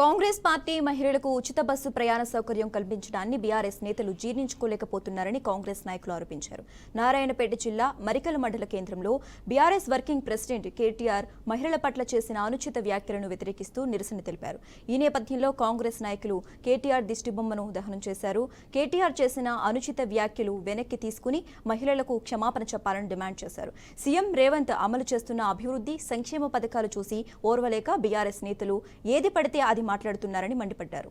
Congress party మహిళలకు ఉచిత bus ప్రయాణ సౌకర్యం కల్పించడాన్ని బీఆర్ఎస్ నేతలు జీర్ణించుకోలేకపోతున్నారని కాంగ్రెస్ నాయకులు ఆరోపించారు. నారాయణపేట జిల్లా మరికల మండల కేంద్రంలో బీఆర్ఎస్ వర్కింగ్ ప్రెసిడెంట్ కేటీఆర్ మహిళల పట్ల చేసిన అనుచిత వ్యాఖ్యలను వ్యతిరేకిస్తూ నిరసన తెలిపారు. ఈ నేపథ్యంలో కాంగ్రెస్ నాయకులు కేటీఆర్ దిష్టిబొమ్మను దహనం చేశారు. కేటీఆర్ చేసిన అనుచిత వ్యాఖ్యలు వెనక్కి తీసుకుని మహిళలకు క్షమాపణ చెప్పాలని డిమాండ్ చేశారు. సీఎం రేవంత్ అమలు చేస్తున్న అభివృద్ధి సంక్షేమ పథకాలు చూసి ఓర్వలేక బీఆర్ఎస్ నేతలు ఏది పడితే అది మాట్లాడుతున్నారని మండిపడ్డారు.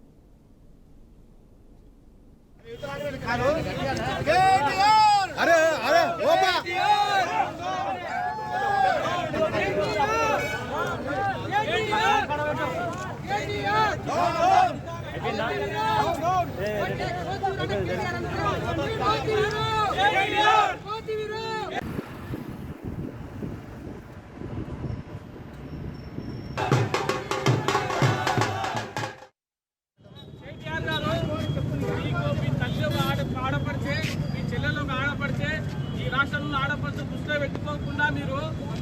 రాష్ట్రంలో ఆడపడితే దృష్టిలో పెట్టుకోకుండా మీరు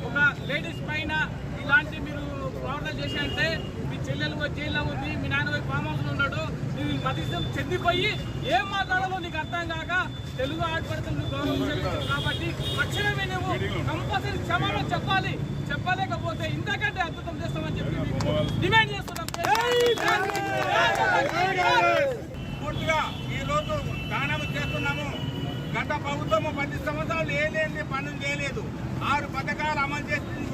ఒక లేడీస్ పైన ఇలాంటి మీరు ప్రవర్తన చేశారంటే మీ చెల్లెలు పోయి జైల్లో ఉంది మీ నాన్న పోయి ఫామ్ హౌస్లో ఉన్నాడు నువ్వు మధ్యస్థం చెందిపోయి ఏం మాట్లాడాలో నీకు అర్థం కాక తెలుగు ఆడపడితే నువ్వు గౌరవించలేదు. కాబట్టి తక్షణమే నువ్వు కంపల్సరీ క్షమాపణ చెప్పాలి. చెప్పలేకపోతే ఇంతకంటే అద్భుతం చేస్తామని చెప్పి డిమాండ్ చేస్తున్నాం. గత ప్రభుత్వము పది సంవత్సరాలు ఏలేని పనులు చేయలేదు. ఆరు పథకాలు అమలు చేస్తుంది